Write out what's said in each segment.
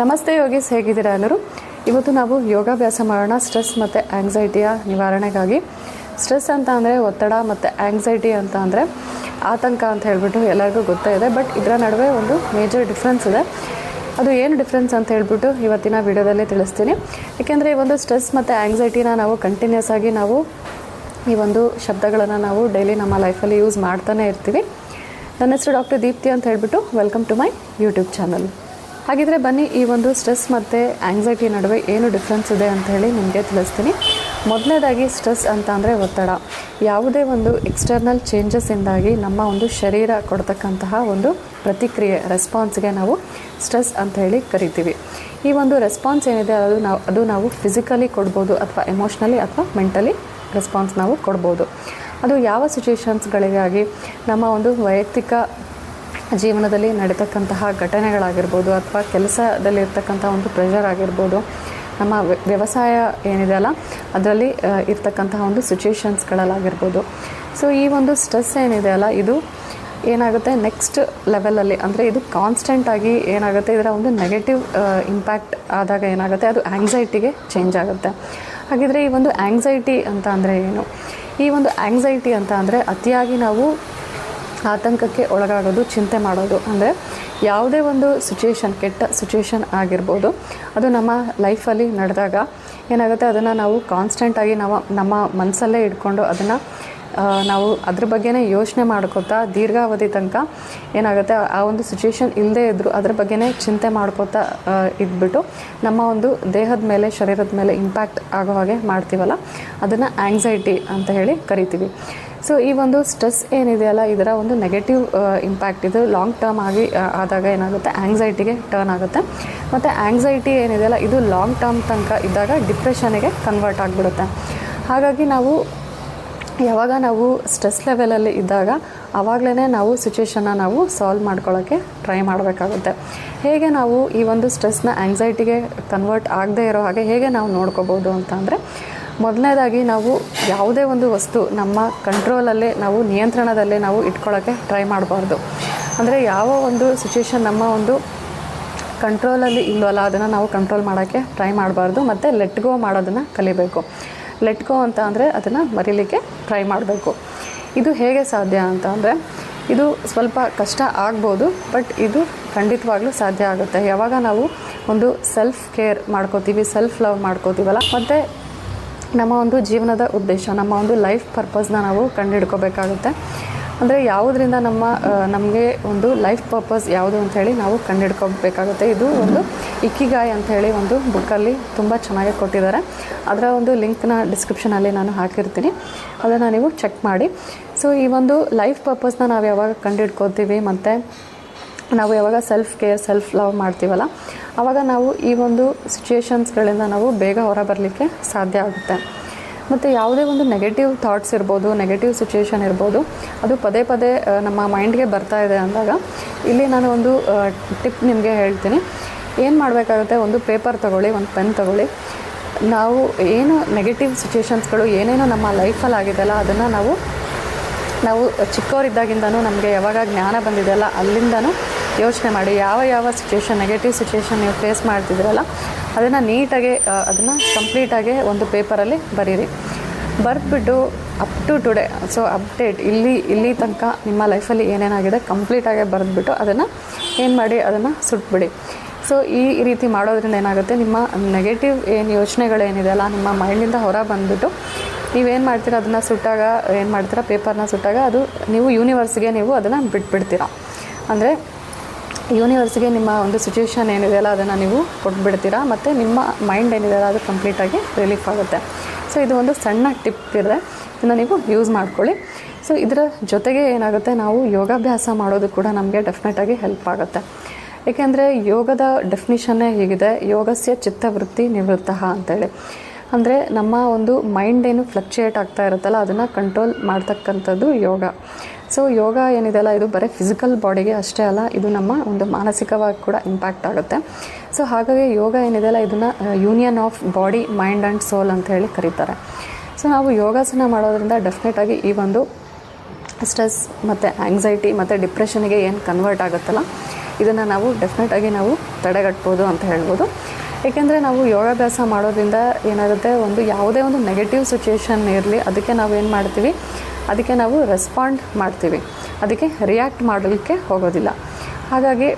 ನಮಸ್ತೆ ಯೋಗೀಸ್, ಹೇಗಿದ್ದೀರಾ ಎಲ್ಲರೂ? ಇವತ್ತು ನಾವು ಯೋಗಾಭ್ಯಾಸ ಮಾಡೋಣ, ಸ್ಟ್ರೆಸ್ ಮತ್ತು ಆ್ಯಂಗ್ಸೈಟಿಯ ನಿವಾರಣೆಗಾಗಿ. ಸ್ಟ್ರೆಸ್ ಅಂತ ಅಂದರೆ ಒತ್ತಡ ಮತ್ತು ಆಂಗ್ಸೈಟಿ ಅಂತ ಅಂದರೆ ಆತಂಕ ಅಂತ ಹೇಳಿಬಿಟ್ಟು ಎಲ್ಲರಿಗೂ ಗೊತ್ತೇ ಇದೆ, ಬಟ್ ಇದರ ನಡುವೆ ಒಂದು ಮೇಜರ್ ಡಿಫ್ರೆನ್ಸ್ ಇದೆ. ಅದು ಏನು ಡಿಫ್ರೆನ್ಸ್ ಅಂತ ಹೇಳಿಬಿಟ್ಟು ಇವತ್ತಿನ ವಿಡಿಯೋದಲ್ಲಿ ತಿಳಿಸ್ತೀನಿ. ಏಕೆಂದರೆ ಈ ಒಂದು ಸ್ಟ್ರೆಸ್ ಮತ್ತು ಆ್ಯಂಗ್ಸೈಟಿನ ನಾವು ಕಂಟಿನ್ಯೂಸ್ ಆಗಿ ನಾವು ಈ ಒಂದು ಶಬ್ದಗಳನ್ನು ನಾವು ಡೈಲಿ ನಮ್ಮ ಲೈಫಲ್ಲಿ ಯೂಸ್ ಮಾಡ್ತಾನೆ ಇರ್ತೀವಿ. ನನ್ನ ಹೆಸರು ಡಾಕ್ಟರ್ ದೀಪ್ತಿ ಅಂತ ಹೇಳಿಬಿಟ್ಟು welcome to my YouTube channel ಹಾಗಿದ್ರೆ ಬನ್ನಿ, ಈ ಒಂದು ಸ್ಟ್ರೆಸ್ ಮತ್ತು ಆಂಗ್ಸೈಟಿ ನಡುವೆ ಏನು ಡಿಫ್ರೆನ್ಸ್ ಇದೆ ಅಂತ ಹೇಳಿ ನಿಮಗೆ ತಿಳಿಸ್ತೀನಿ. ಮೊದಲನೇದಾಗಿ ಸ್ಟ್ರೆಸ್ ಅಂತ ಅಂದರೆ ಒತ್ತಡ. ಯಾವುದೇ ಒಂದು ಎಕ್ಸ್ಟರ್ನಲ್ ಚೇಂಜಸ್ಸಿಂದಾಗಿ ನಮ್ಮ ಒಂದು ಶರೀರ ಕೊಡ್ತಕ್ಕಂತಹ ಒಂದು ಪ್ರತಿಕ್ರಿಯೆ ರೆಸ್ಪಾನ್ಸ್ಗೆ ನಾವು ಸ್ಟ್ರೆಸ್ ಅಂತ ಹೇಳಿ ಕರಿತೀವಿ. ಈ ಒಂದು ರೆಸ್ಪಾನ್ಸ್ ಏನಿದೆ, ಅದು ನಾವು ಅದು ನಾವು ಫಿಸಿಕಲಿ ಕೊಡ್ಬೋದು ಅಥವಾ ಎಮೋಷ್ನಲಿ ಅಥವಾ ಮೆಂಟಲಿ ರೆಸ್ಪಾನ್ಸ್ ನಾವು ಕೊಡ್ಬೋದು. ಅದು ಯಾವ ಸಿಚುವೇಶನ್ಸ್ಗಳಿಗಾಗಿ ನಮ್ಮ ಒಂದು ವೈಯಕ್ತಿಕ ಜೀವನದಲ್ಲಿ ನಡೀತಕ್ಕಂತಹ ಘಟನೆಗಳಾಗಿರ್ಬೋದು ಅಥವಾ ಕೆಲಸದಲ್ಲಿ ಇರ್ತಕ್ಕಂಥ ಒಂದು ಪ್ರೆಷರ್ ಆಗಿರ್ಬೋದು, ನಮ್ಮ ವ್ಯ- ವ್ಯವಸಾಯ ಏನಿದೆ ಅಲ್ಲ, ಅದರಲ್ಲಿ ಇರ್ತಕ್ಕಂತಹ ಒಂದು ಸಿಚುವೇಶನ್ಸ್ಗಳಲ್ಲಾಗಿರ್ಬೋದು ಸೊ ಈ ಒಂದು ಸ್ಟ್ರೆಸ್ ಏನಿದೆ ಅಲ್ಲ, ಇದು ಏನಾಗುತ್ತೆ ನೆಕ್ಸ್ಟ್ ಲೆವೆಲಲ್ಲಿ ಅಂದರೆ ಇದು ಕಾನ್ಸ್ಟೆಂಟ್ ಆಗಿ ಏನಾಗುತ್ತೆ, ಇದರ ಒಂದು ನೆಗೆಟಿವ್ ಇಂಪ್ಯಾಕ್ಟ್ ಆದಾಗ ಏನಾಗುತ್ತೆ, ಅದು ಆಂಗ್ಸೈಟಿಗೆ ಚೇಂಜ್ ಆಗುತ್ತೆ. ಹಾಗಿದ್ರೆ ಈ ಒಂದು ಆಂಗ್ಸೈಟಿ ಅಂತ ಅಂದರೆ ಏನು? ಈ ಒಂದು ಆಂಗ್ಸೈಟಿ ಅಂತ ಅಂದರೆ ಅತಿಯಾಗಿ ನಾವು ಆತಂಕಕ್ಕೆ ಒಳಗಾಗೋದು ಚಿಂತೆ ಮಾಡೋದು. ಅಂದರೆ ಯಾವುದೇ ಒಂದು ಸಿಚುವೇಶನ್ ಕೆಟ್ಟ ಸಿಚುವೇಶನ್ ಆಗಿರ್ಬೋದು, ಅದು ನಮ್ಮ ಲೈಫಲ್ಲಿ ನಡೆದಾಗ ಏನಾಗುತ್ತೆ, ಅದನ್ನು ನಾವು ಕಾನ್ಸ್ಟೆಂಟಾಗಿ ನಾವು ನಮ್ಮ ಮನಸ್ಸಲ್ಲೇ ಇಟ್ಕೊಂಡು ಅದನ್ನು ನಾವು ಅದ್ರ ಬಗ್ಗೆನೇ ಯೋಚನೆ ಮಾಡ್ಕೋತಾ, ದೀರ್ಘಾವಧಿ ತನಕ ಏನಾಗುತ್ತೆ, ಆ ಒಂದು ಸಿಚುವೇಶನ್ ಇಲ್ಲದೇ ಇದ್ದರೂ ಅದ್ರ ಬಗ್ಗೆನೇ ಚಿಂತೆ ಮಾಡ್ಕೋತಾ ಇದ್ಬಿಟ್ಟು ನಮ್ಮ ಒಂದು ದೇಹದ ಮೇಲೆ, ಶರೀರದ ಮೇಲೆ ಇಂಪ್ಯಾಕ್ಟ್ ಆಗೋ ಹಾಗೆ ಮಾಡ್ತೀವಲ್ಲ, ಅದನ್ನು ಆ್ಯಂಗ್ಸೈಟಿ ಅಂತ ಹೇಳಿ ಕರಿತೀವಿ. ಸೊ ಈ ಒಂದು ಸ್ಟ್ರೆಸ್ ಏನಿದೆಯಲ್ಲ ಇದರ ಒಂದು ನೆಗೆಟಿವ್ ಇಂಪ್ಯಾಕ್ಟ್ ಇದು ಲಾಂಗ್ ಟರ್ಮ್ ಆಗಿ ಆದಾಗ ಏನಾಗುತ್ತೆ? ಆಂಗ್ಸೈಟಿಗೆ ಟರ್ನ್ ಆಗುತ್ತೆ. ಮತ್ತು ಆಂಗ್ಸೈಟಿ ಏನಿದೆಯಲ್ಲ ಇದು ಲಾಂಗ್ ಟರ್ಮ್ ತನಕ ಇದ್ದಾಗ ಡಿಪ್ರೆಷನ್ಗೆ ಕನ್ವರ್ಟ್ ಆಗಿಬಿಡುತ್ತೆ. ಹಾಗಾಗಿ ನಾವು ಯಾವಾಗ ನಾವು ಸ್ಟ್ರೆಸ್ ಲೆವೆಲಲ್ಲಿ ಇದ್ದಾಗ ಆವಾಗಲೇ ನಾವು ಸಿಚುವೇಶನ್ನ ನಾವು ಸಾಲ್ವ್ ಮಾಡ್ಕೊಳ್ಳೋಕ್ಕೆ ಟ್ರೈ ಮಾಡಬೇಕಾಗುತ್ತೆ. ಹೇಗೆ ನಾವು ಈ ಒಂದು ಸ್ಟ್ರೆಸ್ನ ಆಂಗ್ಸೈಟಿಗೆ ಕನ್ವರ್ಟ್ ಆಗದೇ ಇರೋ ಹಾಗೆ ಹೇಗೆ ನಾವು ನೋಡ್ಕೋಬೋದು ಅಂತ ಅಂದರೆ ಮೊದಲನೇದಾಗಿ ನಾವು ಯಾವುದೇ ಒಂದು ವಸ್ತು ನಮ್ಮ ಕಂಟ್ರೋಲಲ್ಲೇ ನಾವು ನಿಯಂತ್ರಣದಲ್ಲೇ ನಾವು ಇಟ್ಕೊಳ್ಳೋಕ್ಕೆ ಟ್ರೈ ಮಾಡಬಾರ್ದು. ಅಂದರೆ ಯಾವ ಒಂದು ಸಿಚುವೇಶನ್ ನಮ್ಮ ಒಂದು ಕಂಟ್ರೋಲಲ್ಲಿ ಇಲ್ವಲ್ಲ, ಅದನ್ನು ನಾವು ಕಂಟ್ರೋಲ್ ಮಾಡೋಕ್ಕೆ ಟ್ರೈ ಮಾಡಬಾರ್ದು, ಮತ್ತು ಲೆಟ್ ಗೋ ಮಾಡೋದನ್ನು ಕಲಿಬೇಕು. ಲೆಟ್ ಗೋ ಅಂತ ಅಂದರೆ ಅದನ್ನು ಮರಿಲಿಕ್ಕೆ ಟ್ರೈ ಮಾಡಬೇಕು. ಇದು ಹೇಗೆ ಸಾಧ್ಯ ಅಂತ ಅಂದರೆ, ಇದು ಸ್ವಲ್ಪ ಕಷ್ಟ ಆಗ್ಬೋದು ಬಟ್ ಇದು ಖಂಡಿತವಾಗ್ಲೂ ಸಾಧ್ಯ ಆಗುತ್ತೆ. ಯಾವಾಗ ನಾವು ಒಂದು ಸೆಲ್ಫ್ ಕೇರ್ ಮಾಡ್ಕೋತೀವಿ ಸೆಲ್ಫ್ ಲವ್ ಮಾಡ್ಕೋತೀವಲ್ಲ, ಮತ್ತು ನಮ್ಮ ಒಂದು ಜೀವನದ ಉದ್ದೇಶ, ನಮ್ಮ ಒಂದು ಲೈಫ್ ಪರ್ಪಸ್ನ ನಾವು ಕಂಡುಹಿಡ್ಕೋಬೇಕಾಗುತ್ತೆ. ಅಂದರೆ ಯಾವುದರಿಂದ ನಮ್ಮ ನಮಗೆ ಒಂದು ಲೈಫ್ ಪರ್ಪಸ್ ಯಾವುದು ಅಂತ ಹೇಳಿ ನಾವು ಕಂಡುಹಿಡ್ಕೋಬೇಕಾಗುತ್ತೆ. ಇದು ಒಂದು ಇಕ್ಕಿಗಾಯ್ ಅಂತ ಹೇಳಿ ಒಂದು ಬುಕ್ಕಲ್ಲಿ ತುಂಬ ಚೆನ್ನಾಗಿ ಕೊಟ್ಟಿದ್ದಾರೆ. ಅದರ ಒಂದು ಲಿಂಕ್ನ ಡಿಸ್ಕ್ರಿಪ್ಷನಲ್ಲಿ ನಾನು ಹಾಕಿರ್ತೀನಿ. ಅದನ್ನು ನೀವು ಚೆಕ್ ಮಾಡಿ. ಸೊ ಈ ಒಂದು ಲೈಫ್ ಪರ್ಪಸ್ನ ನಾವು ಯಾವಾಗ ಕಂಡುಹಿಡ್ಕೋತೀವಿ ಮತ್ತು ನಾವು ಯಾವಾಗ ಸೆಲ್ಫ್ ಕೇರ್ ಸೆಲ್ಫ್ ಲವ್ ಮಾಡ್ತೀವಲ್ಲ ಆವಾಗ ನಾವು ಈ ಒಂದು ಸಿಚುಯೇಷನ್ಸ್ಗಳಿಂದ ನಾವು ಬೇಗ ಹೊರ ಬರಲಿಕ್ಕೆ ಸಾಧ್ಯ ಆಗುತ್ತೆ. ಮತ್ತು ಯಾವುದೇ ಒಂದು ನೆಗೆಟಿವ್ ಥಾಟ್ಸ್ ಇರ್ಬೋದು ನೆಗೆಟಿವ್ ಸಿಚುಯೇಷನ್ ಇರ್ಬೋದು, ಅದು ಪದೇ ಪದೇ ನಮ್ಮ ಮೈಂಡ್ಗೆ ಬರ್ತಾ ಇದೆ ಅಂದಾಗ, ಇಲ್ಲಿ ನಾನು ಒಂದು ಟಿಪ್ ನಿಮಗೆ ಹೇಳ್ತೀನಿ. ಏನು ಮಾಡಬೇಕಾಗುತ್ತೆ? ಒಂದು ಪೇಪರ್ ತೊಗೊಳ್ಳಿ, ಒಂದು ಪೆನ್ ತೊಗೊಳ್ಳಿ. ನಾವು ಏನು ನೆಗೆಟಿವ್ ಸಿಚುಯೇಷನ್ಸ್ಗಳು ಏನೇನೋ ನಮ್ಮ ಲೈಫಲ್ಲಿ ಆಗಿದೆಯಲ್ಲ ಅದನ್ನು ನಾವು ನಾವು ಚಿಕ್ಕವರಿದ್ದಾಗಿಂದನೂ ನಮಗೆ ಯಾವಾಗ ಜ್ಞಾನ ಬಂದಿದೆಯಲ್ಲ, ಅಲ್ಲಿಂದನೂ ಯೋಚನೆ ಮಾಡಿ, ಯಾವ ಯಾವ ಸಿಚುವೇಶನ್ ನೆಗೆಟಿವ್ ಸಿಚುವೇಶನ್ ನೀವು ಫೇಸ್ ಮಾಡ್ತಿದ್ದೀರಲ್ಲ ಅದನ್ನು ನೀಟಾಗಿ ಅದನ್ನು ಕಂಪ್ಲೀಟಾಗಿ ಒಂದು ಪೇಪರಲ್ಲಿ ಬರೀರಿ. ಬರೆದ್ಬಿಟ್ಟು up to today so update ಇಲ್ಲಿ ಇಲ್ಲಿ ತನಕ ನಿಮ್ಮ ಲೈಫಲ್ಲಿ ಏನೇನಾಗಿದೆ ಕಂಪ್ಲೀಟಾಗಿ ಬರೆದ್ಬಿಟ್ಟು ಅದನ್ನು ಏನು ಮಾಡಿ, ಅದನ್ನು ಸುಟ್ಬಿಡಿ. ಸೊ ಈ ರೀತಿ ಮಾಡೋದ್ರಿಂದ ಏನಾಗುತ್ತೆ, ನಿಮ್ಮ ನೆಗೆಟಿವ್ ಏನು ಯೋಚನೆಗಳೇನಿದೆಯಲ್ಲ ನಿಮ್ಮ ಮೈಂಡಿಂದ ಹೊರ ಬಂದುಬಿಟ್ಟು ನೀವೇನು ಮಾಡ್ತೀರಾ ಅದನ್ನು ಸುಟ್ಟಾಗ, ಏನು ಮಾಡ್ತೀರಾ ಪೇಪರ್ನ ಸುಟ್ಟಾಗ ಅದು ನೀವು ಯೂನಿವರ್ಸ್ಗೆ ನೀವು ಅದನ್ನು ಬಿಟ್ಬಿಡ್ತೀರಾ. ಅಂದರೆ ಯೂನಿವರ್ಸ್ಗೆ ನಿಮ್ಮ ಒಂದು ಸಿಚುವೇಶನ್ ಏನಿದೆಯಲ್ಲ ಅದನ್ನು ನೀವು ಕೊಟ್ಬಿಡ್ತೀರಾ, ಮತ್ತು ನಿಮ್ಮ ಮೈಂಡ್ ಏನಿದೆಯಲ್ಲ ಅದು ಕಂಪ್ಲೀಟಾಗಿ ರಿಲೀಫ್ ಆಗುತ್ತೆ. ಸೊ ಇದು ಒಂದು ಸಣ್ಣ ಟಿಪ್ ಇದೆ. ಇದನ್ನು ನೀವು ಯೂಸ್ ಮಾಡ್ಕೊಳ್ಳಿ. ಸೊ ಇದರ ಜೊತೆಗೆ ಏನಾಗುತ್ತೆ, ನಾವು ಯೋಗಾಭ್ಯಾಸ ಮಾಡೋದು ಕೂಡ ನಮಗೆ ಡೆಫಿನೆಟಾಗಿ ಹೆಲ್ಪ್ ಆಗುತ್ತೆ. ಏಕೆಂದರೆ ಯೋಗದ ಡೆಫಿನಿಷನ್ನೇ ಹೀಗಿದೆ, ಯೋಗಸ್ಯ ಚಿತ್ತವೃತ್ತಿ ನಿವೃತ್ತ ಅಂತೇಳಿ. ಅಂದರೆ ನಮ್ಮ ಒಂದು ಮೈಂಡ್ ಏನು ಫ್ಲಕ್ಚುಯೇಟ್ ಆಗ್ತಾ ಇರುತ್ತಲ್ಲ, ಅದನ್ನು ಕಂಟ್ರೋಲ್ ಮಾಡ್ತಕ್ಕಂಥದ್ದು ಯೋಗ. ಸೊ ಯೋಗ ಏನಿದೆಯಲ್ಲ, ಇದು ಬರೀ ಫಿಸಿಕಲ್ ಬಾಡಿಗೆ ಅಷ್ಟೇ ಅಲ್ಲ, ಇದು ನಮ್ಮ ಒಂದು ಮಾನಸಿಕವಾಗಿ ಕೂಡ ಇಂಪ್ಯಾಕ್ಟ್ ಆಗುತ್ತೆ. ಸೊ ಹಾಗಾಗಿ ಯೋಗ ಏನಿದೆಯಲ್ಲ, ಇದನ್ನು union of body mind and soul ಅಂತ ಹೇಳಿ ಕರೀತಾರೆ. ಸೊ ನಾವು ಯೋಗಾಸನ ಮಾಡೋದ್ರಿಂದ ಡೆಫಿನೆಟಾಗಿ ಈ ಒಂದು ಸ್ಟ್ರೆಸ್ ಮತ್ತು ಆಂಗ್ಸೈಟಿ ಮತ್ತು ಡಿಪ್ರೆಷನ್ಗೆ ಏನು ಕನ್ವರ್ಟ್ ಆಗುತ್ತಲ್ಲ, ಇದನ್ನು ನಾವು ಡೆಫಿನೆಟಾಗಿ ನಾವು ತಡೆಗಟ್ಬೋದು ಅಂತ ಹೇಳ್ಬೋದು. ಏಕೆಂದರೆ ನಾವು ಯೋಗಾಭ್ಯಾಸ ಮಾಡೋದ್ರಿಂದ ಏನಾಗುತ್ತೆ, ಒಂದು ಯಾವುದೇ ಒಂದು ನೆಗೆಟಿವ್ ಸಿಚುಯೇಷನ್ ಇರಲಿ, ಅದಕ್ಕೆ ನಾವು ಏನು ಮಾಡ್ತೀವಿ, ಅದಕ್ಕೆ ನಾವು ರೆಸ್ಪಾಂಡ್ ಮಾಡ್ತೀವಿ. ಅದಕ್ಕೆ ರಿಯಾಕ್ಟ್ ಮಾಡಲಿಕ್ಕೆ ಹೋಗೋದಿಲ್ಲ. ಹಾಗಾಗಿ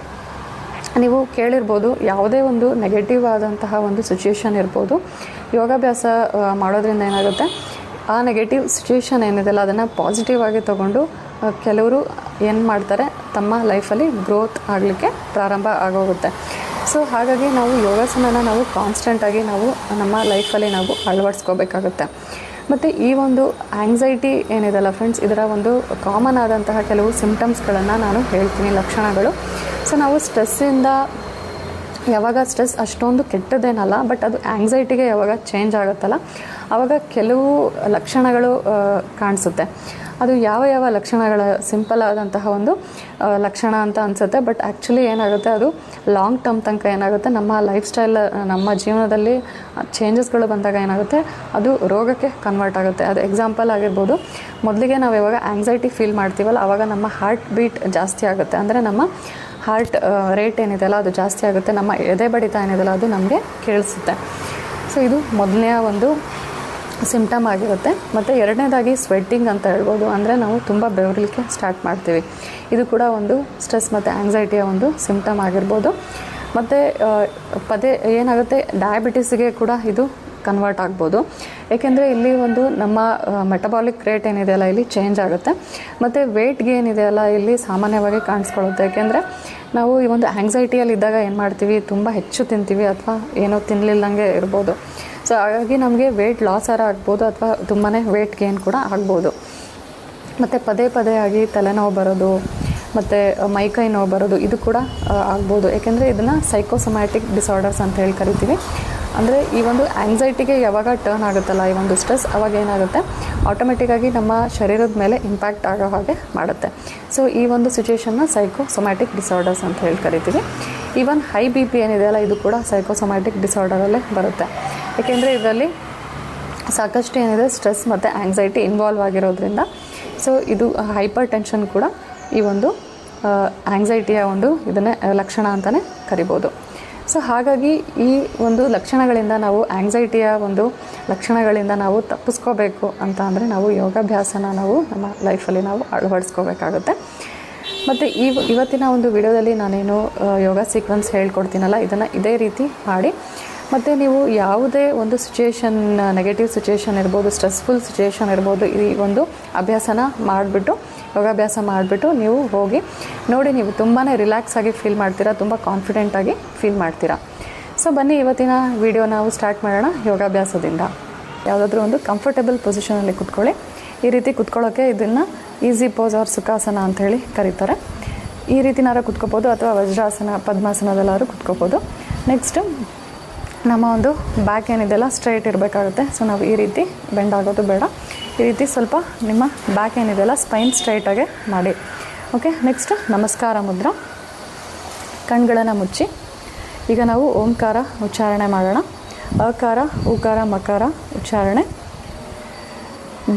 ನೀವು ಕೇಳಿರ್ಬೋದು, ಯಾವುದೇ ಒಂದು ನೆಗೆಟಿವ್ ಆದಂತಹ ಒಂದು ಸಿಚುಯೇಷನ್ ಇರ್ಬೋದು, ಯೋಗಾಭ್ಯಾಸ ಮಾಡೋದ್ರಿಂದ ಏನಾಗುತ್ತೆ, ಆ ನೆಗೆಟಿವ್ ಸಿಚುಯೇಷನ್ ಏನಿದೆಯಲ್ಲ, ಅದನ್ನು ಪಾಸಿಟಿವ್ ಆಗಿ ತಗೊಂಡು ಕೆಲವರು ಏನು ಮಾಡ್ತಾರೆ, ತಮ್ಮ ಲೈಫಲ್ಲಿ ಗ್ರೋತ್ ಆಗಲಿಕ್ಕೆ ಪ್ರಾರಂಭ ಆಗೋಗುತ್ತೆ. ಸೊ ಹಾಗಾಗಿ ನಾವು ಯೋಗಾಸನನ ನಾವು ಕಾನ್ಸ್ಟೆಂಟಾಗಿ ನಾವು ನಮ್ಮ ಲೈಫಲ್ಲಿ ನಾವು ಅಳವಡಿಸ್ಕೋಬೇಕಾಗುತ್ತೆ. ಮತ್ತು ಈ ಒಂದು ಆಂಗ್ಸೈಟಿ ಏನಿದೆಲ್ಲ ಫ್ರೆಂಡ್ಸ್ ಇದರ ಒಂದು ಕಾಮನ್ ಆದಂತಹ ಕೆಲವು ಸಿಂಪ್ಟಮ್ಸ್ಗಳನ್ನು ನಾನು ಹೇಳ್ತೀನಿ, ಲಕ್ಷಣಗಳು. ಸೊ ನಾವು ಸ್ಟ್ರೆಸ್ಸಿಂದ ಯಾವಾಗ ಸ್ಟ್ರೆಸ್ ಅಷ್ಟೊಂದು ಕೆಟ್ಟದೇನಲ್ಲ ಬಟ್ ಅದು ಆ್ಯಂಗ್ಸೈಟಿಗೆ ಯಾವಾಗ ಚೇಂಜ್ ಆಗುತ್ತಲ್ಲ ಆವಾಗ ಕೆಲವು ಲಕ್ಷಣಗಳು ಕಾಣಿಸುತ್ತೆ. ಅದು ಯಾವ ಯಾವ ಲಕ್ಷಣಗಳ ಸಿಂಪಲ್ ಆದಂತಹ ಒಂದು ಲಕ್ಷಣ ಅಂತ ಅನಿಸುತ್ತೆ. ಬಟ್ ಆ್ಯಕ್ಚುಲಿ ಏನಾಗುತ್ತೆ, ಅದು ಲಾಂಗ್ ಟರ್ಮ್ ತನಕ ಏನಾಗುತ್ತೆ, ನಮ್ಮ ಲೈಫ್ ಸ್ಟೈಲ್ ನಮ್ಮ ಜೀವನದಲ್ಲಿ ಚೇಂಜಸ್ಗಳು ಬಂದಾಗ ಏನಾಗುತ್ತೆ, ಅದು ರೋಗಕ್ಕೆ ಕನ್ವರ್ಟ್ ಆಗುತ್ತೆ. ಅದು ಎಕ್ಸಾಂಪಲ್ ಆಗಿರ್ಬೋದು. ಮೊದಲಿಗೆ ನಾವು ಯಾವಾಗ ಆ್ಯಂಗ್ಸೈಟಿ ಫೀಲ್ ಮಾಡ್ತೀವಲ್ಲ ಆವಾಗ ನಮ್ಮ ಹಾರ್ಟ್ ಬೀಟ್ ಜಾಸ್ತಿ ಆಗುತ್ತೆ. ಅಂದರೆ ನಮ್ಮ ಹಾರ್ಟ್ ರೇಟ್ ಏನಿದೆಯಲ್ಲ, ಅದು ಜಾಸ್ತಿ ಆಗುತ್ತೆ. ನಮ್ಮ ಎದೆ ಬಡಿತ ಏನಿದೆಯಲ್ಲ, ಅದು ನಮಗೆ ಕೇಳಿಸುತ್ತೆ. ಸೊ ಇದು ಮೊದಲನೆಯ ಒಂದು ಸಿಮ್ಟಮ್ ಆಗಿರುತ್ತೆ. ಮತ್ತು ಎರಡನೇದಾಗಿ ಸ್ವೆಟ್ಟಿಂಗ್ ಅಂತ ಹೇಳ್ಬೋದು. ಅಂದರೆ ನಾವು ತುಂಬ ಬೆವರಲಿಕ್ಕೆ ಸ್ಟಾರ್ಟ್ ಮಾಡ್ತೀವಿ. ಇದು ಕೂಡ ಒಂದು ಸ್ಟ್ರೆಸ್ ಮತ್ತು ಆ್ಯಂಗ್ಸೈಟಿಯ ಒಂದು ಸಿಮ್ಟಮ್ ಆಗಿರ್ಬೋದು. ಮತ್ತು ಪದೇ ಏನಾಗುತ್ತೆ ಡಯಾಬಿಟಿಸ್ಗೆ ಕೂಡ ಇದು ಕನ್ವರ್ಟ್ ಆಗ್ಬೋದು. ಏಕೆಂದರೆ ಇಲ್ಲಿ ಒಂದು ನಮ್ಮ ಮೆಟಬಾಲಿಕ್ ರೇಟ್ ಏನಿದೆಯಲ್ಲ, ಇಲ್ಲಿ ಚೇಂಜ್ ಆಗುತ್ತೆ. ಮತ್ತು ವೆಯ್ಟ್ ಗೇನ್ ಇದೆಯಲ್ಲ, ಇಲ್ಲಿ ಸಾಮಾನ್ಯವಾಗಿ ಕಾಣಿಸ್ಕೊಳ್ಳುತ್ತೆ. ಏಕೆಂದರೆ ನಾವು ಈ ಒಂದು ಆ್ಯಂಗ್ಸೈಟಿಯಲ್ಲಿ ಇದ್ದಾಗ ಏನು ಮಾಡ್ತೀವಿ? ತುಂಬ ಹೆಚ್ಚು ತಿಂತೀವಿ ಅಥವಾ ಏನೋ ತಿನ್ನಲಿಲ್ಲಂಗೆ ಇರ್ಬೋದು. ಸೊ ಹಾಗಾಗಿ ನಮಗೆ ವೆಯ್ಟ್ ಲಾಸ್ ಆರ ಆಗ್ಬೋದು ಅಥವಾ ತುಂಬಾ ವೆಯ್ಟ್ ಗೇನ್ ಕೂಡ ಆಗ್ಬೋದು. ಮತ್ತು ಪದೇ ಪದೇ ಆಗಿ ತಲೆನೋವು ಬರೋದು, ಮತ್ತು ಮೈಕೈ ನೋವು ಬರೋದು, ಇದು ಕೂಡ ಆಗ್ಬೋದು. ಏಕೆಂದರೆ ಇದನ್ನು ಸೈಕೋಸೊಮ್ಯಾಟಿಕ್ ಡಿಸಾರ್ಡರ್ಸ್ ಅಂತ ಹೇಳಿ ಕರಿತೀವಿ. ಅಂದರೆ ಈ ಒಂದು ಆ್ಯಂಗ್ಸೈಟಿಗೆ ಯಾವಾಗ ಟರ್ನ್ ಆಗುತ್ತಲ್ಲ, ಈ ಒಂದು ಸ್ಟ್ರೆಸ್ ಅವಾಗ ಏನಾಗುತ್ತೆ? ಆಟೋಮೆಟಿಕ್ಕಾಗಿ ನಮ್ಮ ಶರೀರದ ಮೇಲೆ ಇಂಪ್ಯಾಕ್ಟ್ ಆಗೋ ಹಾಗೆ ಮಾಡುತ್ತೆ. ಸೊ ಈ ಒಂದು ಸಿಚುವೇಶನ್ನ ಸೈಕೋಸೊಮ್ಯಾಟಿಕ್ ಡಿಸಾರ್ಡರ್ಸ್ ಅಂತ ಹೇಳಿ ಕರಿತೀವಿ. ಈವನ್ ಹೈ ಬಿ ಪಿ ಏನಿದೆಯಲ್ಲ ಇದು ಕೂಡ ಸೈಕೋಸೊಮ್ಯಾಟಿಕ್ ಡಿಸಾರ್ಡರಲ್ಲೇ ಬರುತ್ತೆ. ಏಕೆಂದರೆ ಇದರಲ್ಲಿ ಸಾಕಷ್ಟು ಏನಿದೆ ಸ್ಟ್ರೆಸ್ ಮತ್ತು ಆ್ಯಂಗ್ಸೈಟಿ ಇನ್ವಾಲ್ವ್ ಆಗಿರೋದ್ರಿಂದ. ಸೊ ಇದು ಹೈಪರ್ ಟೆನ್ಷನ್ ಕೂಡ ಈ ಒಂದು ಆ್ಯಂಗ್ಸೈಟಿಯ ಒಂದು ಇದನ್ನೇ, ಲಕ್ಷಣ ಅಂತಲೇ ಕರಿಬೋದು. ಸೊ ಹಾಗಾಗಿ ಈ ಒಂದು ಲಕ್ಷಣಗಳಿಂದ ನಾವು ಆ್ಯಂಗ್ಸೈಟಿಯ ಒಂದು ಲಕ್ಷಣಗಳಿಂದ ನಾವು ತಪ್ಪಿಸ್ಕೋಬೇಕು ಅಂತ ಅಂದರೆ ನಾವು ಯೋಗಾಭ್ಯಾಸನ ನಾವು ನಮ್ಮ ಲೈಫಲ್ಲಿ ನಾವು ಅಳವಡಿಸ್ಕೋಬೇಕಾಗುತ್ತೆ. ಮತ್ತು ಈ ಇವತ್ತಿನ ಒಂದು ವಿಡಿಯೋದಲ್ಲಿ ನಾನೇನು ಯೋಗ ಸೀಕ್ವೆನ್ಸ್ ಹೇಳ್ಕೊಡ್ತೀನಲ್ಲ, ಇದನ್ನು ಇದೇ ರೀತಿ ಮಾಡಿ. ಮತ್ತು ನೀವು ಯಾವುದೇ ಒಂದು ಸಿಚುಯೇಷನ್ ನೆಗೆಟಿವ್ ಸಿಚುಯೇಷನ್ ಇರ್ಬೋದು ಸ್ಟ್ರೆಸ್ಫುಲ್ ಸಿಚುಯೇಷನ್ ಇರ್ಬೋದು, ಈ ಒಂದು ಅಭ್ಯಾಸನ ಮಾಡಿಬಿಟ್ಟು, ಯೋಗಾಭ್ಯಾಸ ಮಾಡಿಬಿಟ್ಟು ನೀವು ಹೋಗಿ ನೋಡಿ, ನೀವು ತುಂಬಾ ರಿಲ್ಯಾಕ್ಸ್ ಆಗಿ ಫೀಲ್ ಮಾಡ್ತೀರಾ, ತುಂಬ ಕಾನ್ಫಿಡೆಂಟಾಗಿ ಫೀಲ್ ಮಾಡ್ತೀರಾ. ಸೊ ಬನ್ನಿ, ಇವತ್ತಿನ ವಿಡಿಯೋ ನಾವು ಸ್ಟಾರ್ಟ್ ಮಾಡೋಣ ಯೋಗಾಭ್ಯಾಸದಿಂದ. ಯಾವುದಾದ್ರೂ ಒಂದು ಕಂಫರ್ಟಬಲ್ ಪೊಸಿಷನಲ್ಲಿ ಕುತ್ಕೊಳ್ಳಿ. ಈ ರೀತಿ ಕುತ್ಕೊಳ್ಳೋಕ್ಕೆ ಇದನ್ನು ಈಸಿ ಪೋಸ್ ಅವ್ರ ಸುಖಾಸನ ಅಂತ ಹೇಳಿ ಕರೀತಾರೆ. ಈ ರೀತಿನಾರ ಕುತ್ಕೋಬೋದು ಅಥವಾ ವಜ್ರಾಸನ, ಪದ್ಮಾಸನದಲ್ಲಾದ್ರೂ ಕುತ್ಕೋಬೋದು. ನೆಕ್ಸ್ಟ್ ನಮ್ಮ ಒಂದು ಬ್ಯಾಕ್ ಏನಿದೆಲ್ಲ ಸ್ಟ್ರೈಟ್ ಇರಬೇಕಾಗುತ್ತೆ. ಸೊ ನಾವು ಈ ರೀತಿ ಬೆಂಡ್ ಆಗೋದು ಬೇಡ. ಈ ರೀತಿ ಸ್ವಲ್ಪ ನಿಮ್ಮ ಬ್ಯಾಕ್ ಏನಿದೆಲ್ಲ ಸ್ಪೈನ್ ಸ್ಟ್ರೈಟಾಗೆ ಮಾಡಿ. ಓಕೆ ನೆಕ್ಸ್ಟ್ ನಮಸ್ಕಾರ ಮುದ್ರ. ಕಣ್ಗಳನ್ನು ಮುಚ್ಚಿ. ಈಗ ನಾವು ಓಂಕಾರ ಉಚ್ಚಾರಣೆ ಮಾಡೋಣ. ಅಕಾರ, ಉಕಾರ, ಮಕಾರ ಉಚ್ಚಾರಣೆ.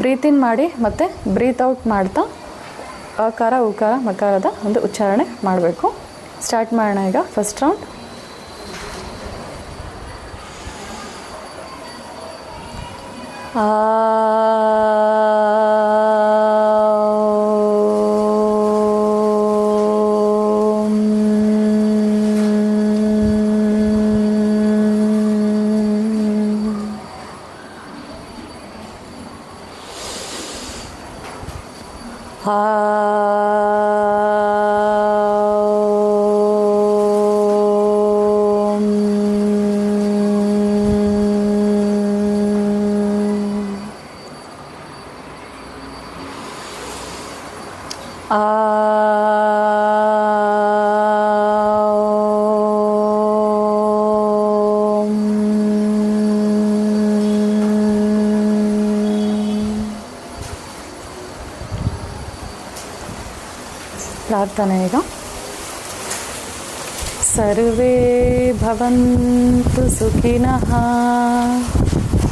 ಬ್ರೀತಿನ್ ಮಾಡಿ ಮತ್ತು ಬ್ರೀತ್ ಔಟ್ ಮಾಡ್ತಾ ಅಕಾರ, ಉಕಾರ, ಮಕಾರದ ಒಂದು ಉಚ್ಚಾರಣೆ ಮಾಡಬೇಕು. ಸ್ಟಾರ್ಟ್ ಮಾಡೋಣ ಈಗ ಫಸ್ಟ್ ರೌಂಡ್ 啊。परिवर्तने सर्वे भवन्तु सुखिनः।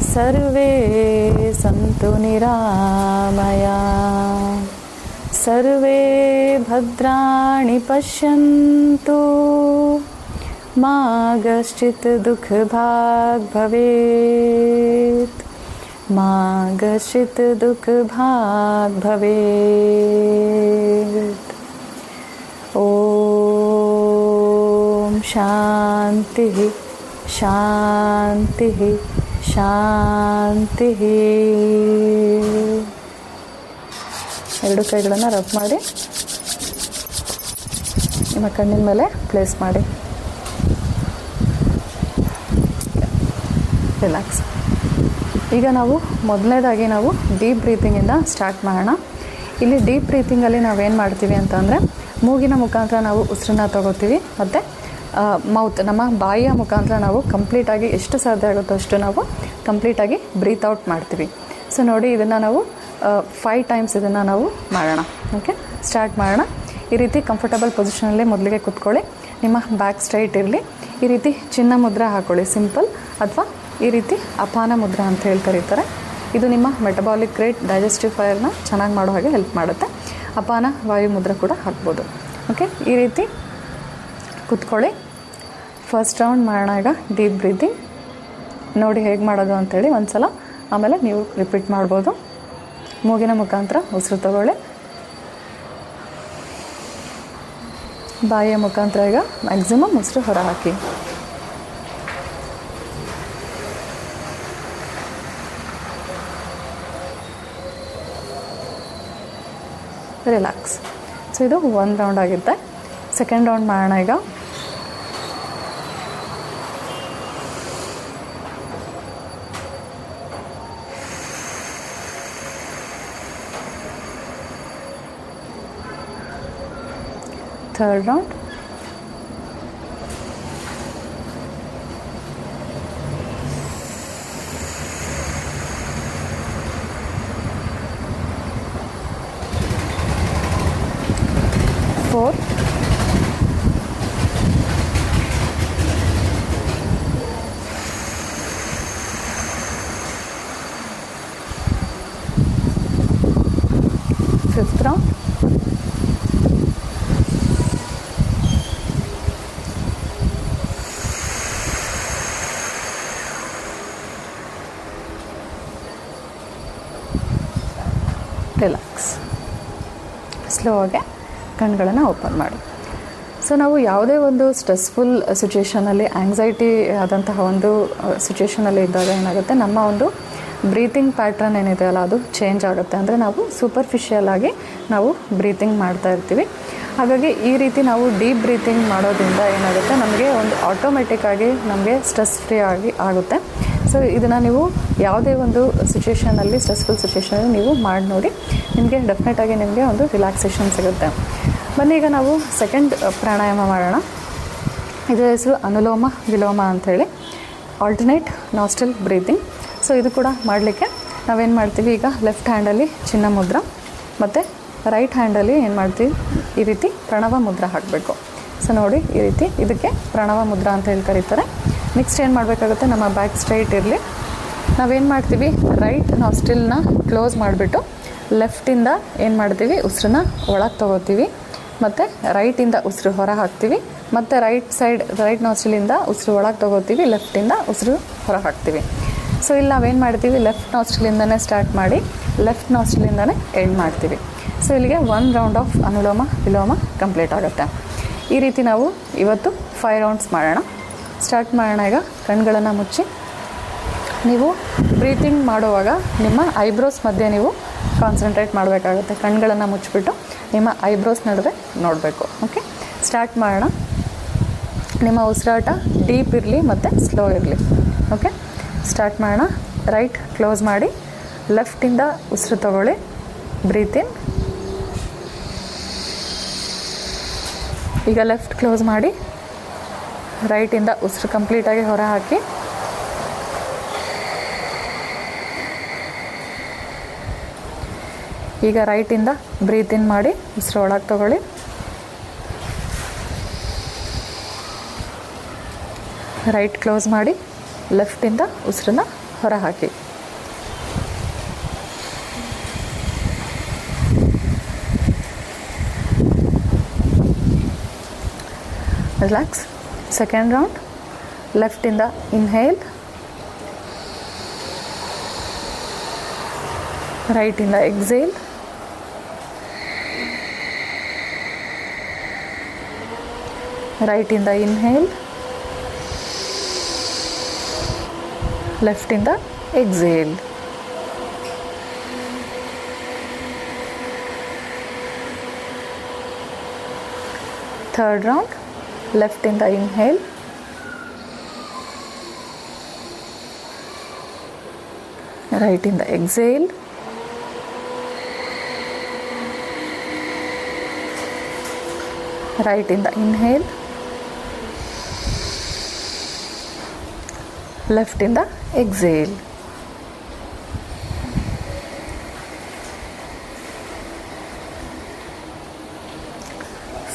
सर्वे सन्तु निरामया। सर्वे भद्राणि पश्यन्तु। मा कश्चित् दुःखभाग् भवेत्। मा कश्चित् दुःखभाग् भवेत्। शान्तिः शान्तिः ಶಾಂತಿ ಎರಡು ಕೈಗಳನ್ನು ರಬ್ ಮಾಡಿ ನಿಮ್ಮ ಕಣ್ಣಿನ ಮೇಲೆ ಪ್ಲೇಸ್ ಮಾಡಿ ರಿಲ್ಯಾಕ್ಸ್ ಈಗ ನಾವು ಮೊದಲನೇದಾಗಿ ನಾವು ಡೀಪ್ ಬ್ರೀತಿಂಗಿಂದ ಸ್ಟಾರ್ಟ್ ಮಾಡೋಣ ಇಲ್ಲಿ ಡೀಪ್ ಬ್ರೀತಿಂಗಲ್ಲಿ ನಾವೇನು ಮಾಡ್ತೀವಿ ಅಂತಂದರೆ ಮೂಗಿನ ಮುಖಾಂತರ ನಾವು ಉಸಿರನ್ನ ತಗೋತೀವಿ ಮತ್ತು ಮೌತ್ ನಮ್ಮ ಬಾಯಿಯ ಮುಖಾಂತರ ನಾವು ಕಂಪ್ಲೀಟಾಗಿ ಎಷ್ಟು ಸಾಧ್ಯ ಆಗುತ್ತೋ ಅಷ್ಟು ನಾವು ಕಂಪ್ಲೀಟಾಗಿ ಬ್ರೀತ್ ಔಟ್ ಮಾಡ್ತೀವಿ. ಸೊ ನೋಡಿ ಇದನ್ನು ನಾವು ಫೈವ್ ಟೈಮ್ಸ್ ಇದನ್ನು ನಾವು ಮಾಡೋಣ. ಓಕೆ ಸ್ಟಾರ್ಟ್ ಮಾಡೋಣ. ಈ ರೀತಿ ಕಂಫರ್ಟಬಲ್ ಪೊಸಿಷನಲ್ಲಿ ಮೊದಲಿಗೆ ಕೂತ್ಕೊಳ್ಳಿ. ನಿಮ್ಮ ಬ್ಯಾಕ್ ಸ್ಟ್ರೈಟ್ ಇರಲಿ. ಈ ರೀತಿ ಚಿನ್ನ ಮುದ್ರ ಹಾಕ್ಕೊಳ್ಳಿ ಸಿಂಪಲ್ ಅಥವಾ ಈ ರೀತಿ ಅಪಾನ ಮುದ್ರ ಅಂತ ಹೇಳಿ ಕರೀತಾರೆ. ಇದು ನಿಮ್ಮ ಮೆಟಬಾಲಿಕ್ ರೇಟ್ ಡೈಜೆಸ್ಟಿವ್ ಫೈರ್ನ ಚೆನ್ನಾಗಿ ಮಾಡೋ ಹಾಗೆ ಹೆಲ್ಪ್ ಮಾಡುತ್ತೆ. ಅಪಾನ ವಾಯು ಮುದ್ರೆ ಕೂಡ ಹಾಕ್ಬೋದು. ಓಕೆ ಈ ರೀತಿ ಕೂತ್ಕೊಳ್ಳಿ. ಫಸ್ಟ್ ರೌಂಡ್ ಮಾಡೋಣ ಈಗ ಡೀಪ್ ಬ್ರೀತಿಂಗ್ ನೋಡಿ ಹೇಗೆ ಮಾಡೋದು ಅಂಥೇಳಿ ಒಂದು ಸಲ ಆಮೇಲೆ ನೀವು ರಿಪೀಟ್ ಮಾಡ್ಬೋದು. ಮೂಗಿನ ಮುಖಾಂತರ ಉಸಿರು ತಗೊಳ್ಳಿ. ಬಾಯಿಯ ಮುಖಾಂತರ ಈಗ ಮ್ಯಾಕ್ಸಿಮಮ್ ಉಸಿರು ಹೊರ ಹಾಕಿ. ರಿಲ್ಯಾಕ್ಸ್ ಸೊ ಇದು ಒಂದು ರೌಂಡ್ ಆಗಿರುತ್ತೆ. ಸೆಕೆಂಡ್ ರೌಂಡ್ ಮಾಡೋಣ ಈಗ. Third round ಆಗಿ ಕಣ್ಗಳನ್ನು ಓಪನ್ ಮಾಡಿ. ಸೊ ನಾವು ಯಾವುದೇ ಒಂದು ಸ್ಟ್ರೆಸ್ಫುಲ್ ಸಿಚುವೇಷನಲ್ಲಿ ಆ್ಯಂಗ್ಸೈಟಿ ಆದಂತಹ ಒಂದು ಸಿಚುವೇಷನಲ್ಲಿ ಇದ್ದಾಗ ಏನಾಗುತ್ತೆ? ನಮ್ಮ ಒಂದು ಬ್ರೀತಿಂಗ್ ಪ್ಯಾಟ್ರನ್ ಏನಿದೆ ಅಲ್ಲ ಅದು ಚೇಂಜ್ ಆಗುತ್ತೆ. ಅಂದರೆ ನಾವು ಸೂಪರ್ಫಿಷಿಯಲ್ ಆಗಿ ನಾವು ಬ್ರೀತಿಂಗ್ ಮಾಡ್ತಾ ಇರ್ತೀವಿ. ಹಾಗಾಗಿ ಈ ರೀತಿ ನಾವು ಡೀಪ್ ಬ್ರೀತಿಂಗ್ ಮಾಡೋದ್ರಿಂದ ಏನಾಗುತ್ತೆ? ನಮಗೆ ಒಂದು ಆಟೋಮೆಟಿಕ್ಕಾಗಿ ನಮಗೆ ಸ್ಟ್ರೆಸ್ ಫ್ರೀ ಆಗಿ ಆಗುತ್ತೆ. ಸೊ ಇದನ್ನು ನೀವು ಯಾವುದೇ ಒಂದು ಸಿಚುವೇಷನಲ್ಲಿ ಸ್ಟ್ರೆಸ್ಫುಲ್ ಸಿಚುಯೇಷನಲ್ಲಿ ನೀವು ಮಾಡಿ ನೋಡಿ. ನಿಮಗೆ ಡೆಫಿನೆಟಾಗಿ ನಿಮಗೆ ಒಂದು ರಿಲ್ಯಾಕ್ಸೇಷನ್ ಸಿಗುತ್ತೆ. ಬನ್ನಿ, ಈಗ ನಾವು ಸೆಕೆಂಡ್ ಪ್ರಾಣಾಯಾಮ ಮಾಡೋಣ. ಇದರ ಹೆಸರು ಅನುಲೋಮ ವಿಲೋಮ ಅಂಥೇಳಿ ಆಲ್ಟರ್ನೇಟ್ ನಾಸ್ಟಲ್ ಬ್ರೀತಿಂಗ್ ಸೊ ಇದು ಕೂಡ ಮಾಡಲಿಕ್ಕೆ ನಾವೇನು ಮಾಡ್ತೀವಿ? ಈಗ ಲೆಫ್ಟ್ ಹ್ಯಾಂಡಲ್ಲಿ ಚಿನ್ನ ಮುದ್ರ, ಮತ್ತು ರೈಟ್ ಹ್ಯಾಂಡಲ್ಲಿ ಏನು ಮಾಡ್ತೀವಿ? ಈ ರೀತಿ ಪ್ರಣವ ಮುದ್ರ ಹಾಕಬೇಕು. ಸೊ ನೋಡಿ ಈ ರೀತಿ ಇದಕ್ಕೆ ಪ್ರಣವ ಮುದ್ರ ಅಂತ ಹೇಳಿ ಕರೀತಾರೆ. ನೆಕ್ಸ್ಟ್ ಏನು ಮಾಡಬೇಕಾಗುತ್ತೆ? ನಮ್ಮ ಬ್ಯಾಕ್ ಸ್ಟ್ರೈಟ್ ಇರಲಿ. ನಾವೇನು ಮಾಡ್ತೀವಿ? ರೈಟ್ ನಾಸ್ಟಿಲ್ನ ಕ್ಲೋಸ್ ಮಾಡಿಬಿಟ್ಟು ಲೆಫ್ಟಿಂದ ಏನು ಮಾಡ್ತೀವಿ? ಉಸಿರನ್ನ ಒಳಗೆ ತೊಗೋತೀವಿ. ಮತ್ತು ರೈಟಿಂದ ಉಸಿರು ಹೊರ ಹಾಕ್ತೀವಿ. ಮತ್ತು ರೈಟ್ ಸೈಡ್ ರೈಟ್ ನಾಸ್ಟಿಲಿಂದ ಉಸಿರು ಒಳಗೆ ತೊಗೋತೀವಿ. ಲೆಫ್ಟಿಂದ ಉಸಿರು ಹೊರ ಹಾಕ್ತೀವಿ. ಸೊ ಇಲ್ಲಿ ನಾವೇನು ಮಾಡ್ತೀವಿ? ಲೆಫ್ಟ್ ನಾಸ್ಟಿಲಿಂದನೇ ಸ್ಟಾರ್ಟ್ ಮಾಡಿ ಲೆಫ್ಟ್ ನಾಸ್ಟಿಲಿಂದನೇ ಎಂಡ್ ಮಾಡ್ತೀವಿ. ಸೊ ಇಲ್ಲಿಗೆ one round of anuloma viloma complete ಆಗುತ್ತೆ. ಈ ರೀತಿ ನಾವು ಇವತ್ತು ಫೈವ್ ರೌಂಡ್ಸ್ ಮಾಡೋಣ. ಸ್ಟಾರ್ಟ್ ಮಾಡೋಣ ಈಗ. ಕಣ್ಗಳನ್ನು ಮುಚ್ಚಿ. ನೀವು ಬ್ರೀತಿಂಗ್ ಮಾಡುವಾಗ ನಿಮ್ಮ ಐಬ್ರೋಸ್ ಮಧ್ಯೆ ನೀವು ಕಾನ್ಸಂಟ್ರೇಟ್ ಮಾಡಬೇಕಾಗುತ್ತೆ. ಕಣ್ಗಳನ್ನು ಮುಚ್ಚಿಬಿಟ್ಟು ನಿಮ್ಮ ಐಬ್ರೋಸ್ ನಡುವೆ ನೋಡಬೇಕು. ಓಕೆ ಸ್ಟಾರ್ಟ್ ಮಾಡೋಣ. ನಿಮ್ಮ ಉಸಿರಾಟ ಡೀಪ್ ಇರಲಿ ಮತ್ತು ಸ್ಲೋ ಇರಲಿ. ಓಕೆ ಸ್ಟಾರ್ಟ್ ಮಾಡೋಣ. ರೈಟ್ ಕ್ಲೋಸ್ ಮಾಡಿ. ಲೆಫ್ಟಿಂದ ಉಸಿರು ತಗೊಳ್ಳಿ. ಬ್ರೀತ್ ಇನ್ ಈಗ ಲೆಫ್ಟ್ ಕ್ಲೋಸ್ ಮಾಡಿ. ರೈಟಿಂದ ಉಸಿರು ಕಂಪ್ಲೀಟಾಗಿ ಹೊರ ಹಾಕಿ ಈಗ ರೈಟಿಂದ ಬ್ರೀತ್ ಇನ್ ಮಾಡಿ ಉಸಿರು ಒಳಗೆ ತಗೊಳ್ಳಿ. ರೈಟ್ ಕ್ಲೋಸ್ ಮಾಡಿ ಲೆಫ್ಟಿಂದ ಉಸಿರನ್ನ ಹೊರ ಹಾಕಿ relax. second round. Left in the inhale. Right in the exhale. Right in the inhale. Left in the exhale. Third round left in the inhale. Right in the exhale. Right in the inhale. Left in the exhale.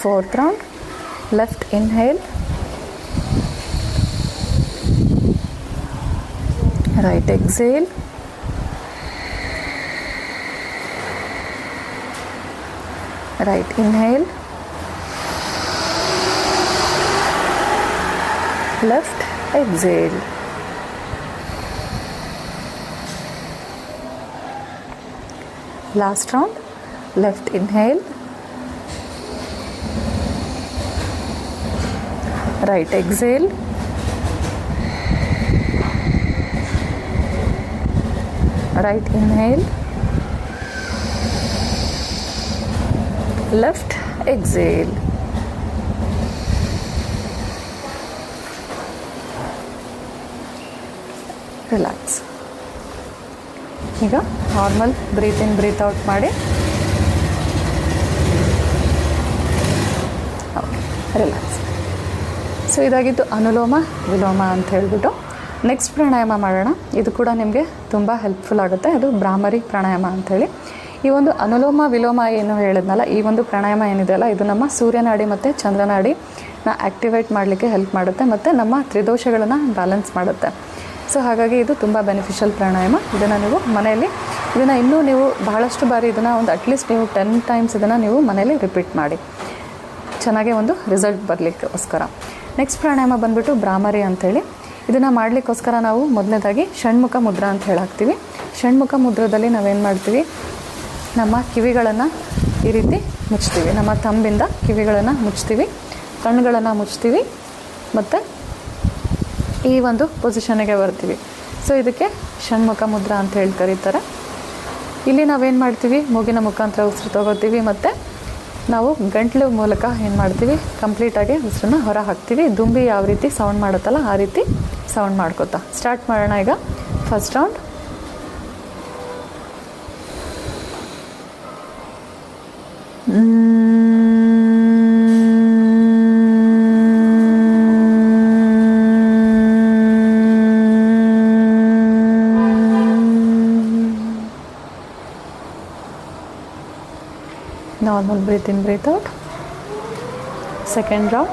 Fourth round left inhale. Right exhale. Right inhale. Left exhale. Last round. Left inhale right exhale right inhale left exhale relax ಈಗ normal breathe in breathe out ಮಾಡಿ okay relax so ಇದಾಗಿದ್ದು ಅನುಲೋಮ, ವಿಲೋಮ ಅಂತ ಹೇಳಿಬಿಟ್ಟು next ಪ್ರಾಣಾಯಾಮ ಮಾಡೋಣ. ಇದು ಕೂಡ ನಿಮಗೆ ತುಂಬ ಹೆಲ್ಪ್ಫುಲ್ ಆಗುತ್ತೆ. ಅದು ಬ್ರಾಹ್ಮರಿ ಪ್ರಾಣಾಯಾಮ ಅಂಥೇಳಿ ಈ ಒಂದು ಅನುಲೋಮ, ವಿಲೋಮ ಏನು ಹೇಳಿದ್ನಲ್ಲ, ಈ ಒಂದು ಪ್ರಾಣಾಯಾಮ ಏನಿದೆಯಲ್ಲ ಇದು ನಮ್ಮ ಸೂರ್ಯನಾಡಿ ಮತ್ತು ಚಂದ್ರನಾಡಿನ ಆ್ಯಕ್ಟಿವೇಟ್ ಮಾಡಲಿಕ್ಕೆ ಹೆಲ್ಪ್ ಮಾಡುತ್ತೆ ಮತ್ತು ನಮ್ಮ ತ್ರಿದೋಷಗಳನ್ನು ಬ್ಯಾಲೆನ್ಸ್ ಮಾಡುತ್ತೆ. ಸೊ ಹಾಗಾಗಿ ಇದು ತುಂಬ ಬೆನಿಫಿಷಿಯಲ್ ಪ್ರಾಣಾಯಾಮ. ಇದನ್ನು ನೀವು ಮನೆಯಲ್ಲಿ, ಇದನ್ನು ಇನ್ನೂ ನೀವು ಬಹಳಷ್ಟು ಬಾರಿ ಇದನ್ನು ಒಂದು ಅಟ್ಲೀಸ್ಟ್ ನೀವು ಟೆನ್ ಟೈಮ್ಸ್ ಇದನ್ನು ನೀವು ಮನೆಯಲ್ಲಿ ರಿಪೀಟ್ ಮಾಡಿ. ಚೆನ್ನಾಗಿ ಒಂದು ರಿಸಲ್ಟ್ ಬರಲಿಕ್ಕೋಸ್ಕರ. ನೆಕ್ಸ್ಟ್ ಪ್ರಾಣಾಯಾಮ ಬಂದ್ಬಿಟ್ಟು ಭ್ರಾಮರಿ ಅಂಥೇಳಿ ಇದನ್ನು ಮಾಡಲಿಕ್ಕೋಸ್ಕರ ನಾವು ಮೊದಲನೇದಾಗಿ ಷಣ್ಮುಖ ಮುದ್ರಾ ಅಂತ ಹೇಳಾಕ್ತೀವಿ. ಷಣ್ಮುಖ ಮುದ್ರದಲ್ಲಿ ನಾವೇನು ಮಾಡ್ತೀವಿ? ನಮ್ಮ ಕಿವಿಗಳನ್ನು ಈ ರೀತಿ ಮುಚ್ತೀವಿ. ನಮ್ಮ ತಂಬಿಂದ ಕಿವಿಗಳನ್ನು ಮುಚ್ತೀವಿ. ಕಣ್ಣುಗಳನ್ನು ಮುಚ್ತೀವಿ. ಮತ್ತು ಈ ಒಂದು ಪೊಸಿಷನ್ಗೆ ಬರ್ತೀವಿ. ಸೊ ಇದಕ್ಕೆ ಷಣ್ಮುಖ ಮುದ್ರಾ ಅಂತ ಹೇಳಿ ಕರೀತಾರೆ. ಇಲ್ಲಿ ನಾವೇನು ಮಾಡ್ತೀವಿ? ಮೂಗಿನ ಮುಖಾಂತರ ಉಸಿರು ತಗೋತೀವಿ ಮತ್ತು ನಾವು ಗಂಟ್ಲು ಮೂಲಕ ಏನು ಮಾಡ್ತೀವಿ? ಕಂಪ್ಲೀಟಾಗಿ ಉಸಿರನ್ನ ಹೊರ ಹಾಕ್ತೀವಿ ದುಂಬಿ ಯಾವ ರೀತಿ ಸೌಂಡ್ ಮಾಡುತ್ತಲ್ಲ ಆ ರೀತಿ ಸೌಂಡ್ ಮಾಡ್ಕೋತಾ. ಸ್ಟಾರ್ಟ್ ಮಾಡೋಣ ಈಗ. First round normal breathe in breathe out second round